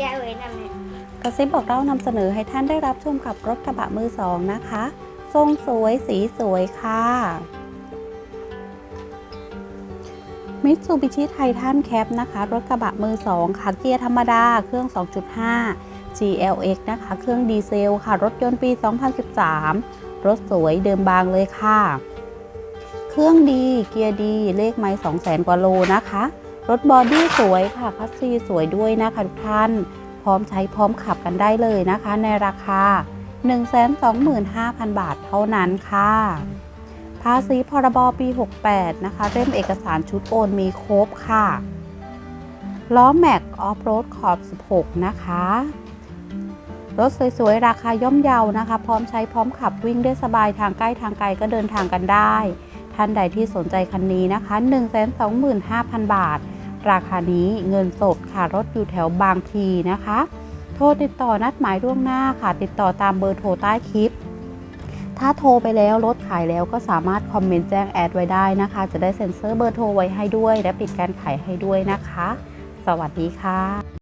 แกไว้นำเนี่กระซิบบอกเล่านำเสนอให้ท่านได้รับชมกับรถกระบะมือสองนะคะ ทรงสวยสีสวยค่ะมิตซูบิชิไททันแคปนะคะ รถกระบะมือสองค่ะเกียร์ธรรมดา เครื่อง 2.5 GLX นะคะ เครื่องดีเซลค่ะ รถยนต์ปี 2013 รถสวยเดิมบางเลยค่ะ เครื่องดี เกียร์ดี เลขไม้200,000 กว่าโลนะคะ รถบอดี้สวยค่ะคัสซีสวยด้วยนะคะทุกท่าน พร้อมใช้พร้อมขับกันได้เลยนะคะ ในราคา 125,000 บาทเท่านั้นค่ะ ภาษีพรบปี 68 นะคะ เล่มเอกสารชุดโอนมีครบค่ะ ล้อแม็กออฟโรดขอบ 16 นะคะรถสวยๆ ราคาย่อมเยานะคะ พร้อมใช้พร้อมขับวิ่งได้สบายทางใกล้ทางไกลก็เดินทางกันได้ ท่านใดที่สนใจคันนี้นะคะ 125,000 บาท ราคานี้เงินสดค่ะรถอยู่แถวบางพลีนะคะ โทรติดต่อนัดหมายล่วงหน้าค่ะ ติดต่อตามเบอร์โทรใต้คลิป ถ้าโทรไปแล้วรถขายแล้วก็สามารถคอมเมนต์แจ้งแอดไว้ได้นะคะ จะได้เซ็นเซอร์เบอร์โทรไว้ให้ด้วย และปิดการขายให้ด้วยนะคะ สวัสดีค่ะ